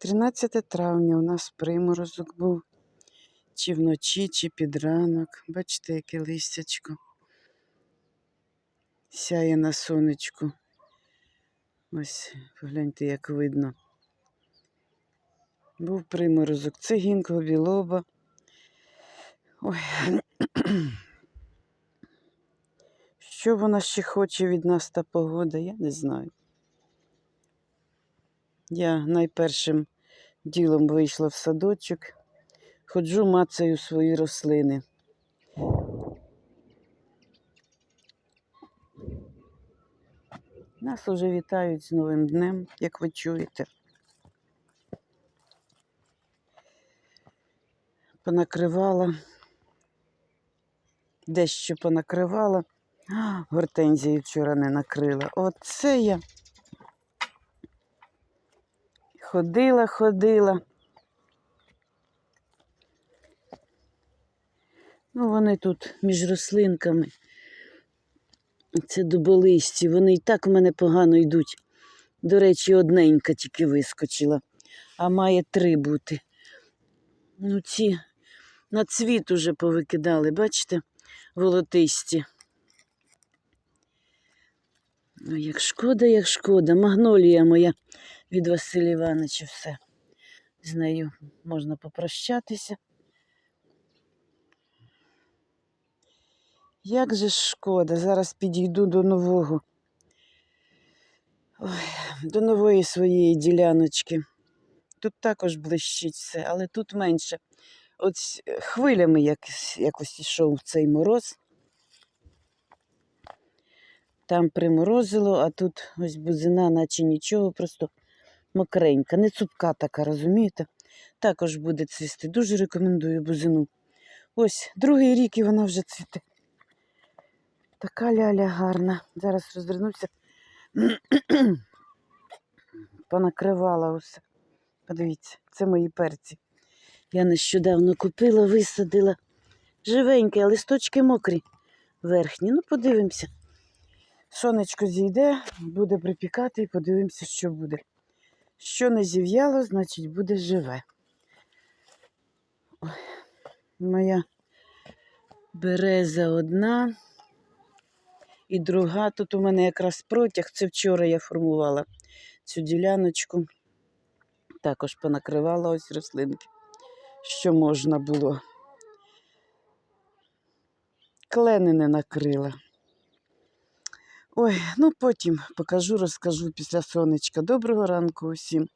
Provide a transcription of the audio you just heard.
13 травня у нас приморозок був. Чи вночі, чи під ранок. Бачите, яке листячко. Сяє на сонечку. Ось, погляньте, як видно. Був приморозок. Це білоба. Ой. Що вона ще хоче від нас та погода, я не знаю. Я найпершим ділом вийшла в садочок, ходжу, мацаю свої рослини. Нас уже вітають з Новим днем, як ви чуєте. Понакривала, дещо понакривала. А, Гортензії вчора не накрила. Оце я ходила, ходила. Ну, вони тут між рослинками. Це дуболисті, вони і так в мене погано йдуть. До речі, одненька тільки вискочила, а має три бути. Ну, ці на цвіт уже повикидали, бачите, волотисті. Ну, як шкода, як шкода. Магнолія моя від Василя Івановича все. З нею можна попрощатися. Як же шкода, зараз підійду до нового. Ой, до нової своєї діляночки. Тут також блищить все, але тут менше. От хвилями якось, якось ішов цей мороз. Там приморозило, а тут ось бузина, наче нічого, просто мокренька, не цупка така, розумієте? Також буде цвісти. Дуже рекомендую бузину. Ось другий рік і вона вже цвіте. Така ляля гарна. Зараз розвернуся. Понакривала усе. Подивіться, це мої перці. Я нещодавно купила, висадила. Живенькі, а листочки мокрі. Верхні. Ну, подивимося. Сонечко зійде, буде припікати і подивимося, що буде. Що не зів'яло, значить буде живе. Ой, моя береза одна і друга. Тут у мене якраз протяг. Це вчора я формувала цю діляночку. Також понакривала ось рослинки, що можна було. Клени не накрила. Ой, ну потім покажу, розкажу після сонечка. Доброго ранку усім.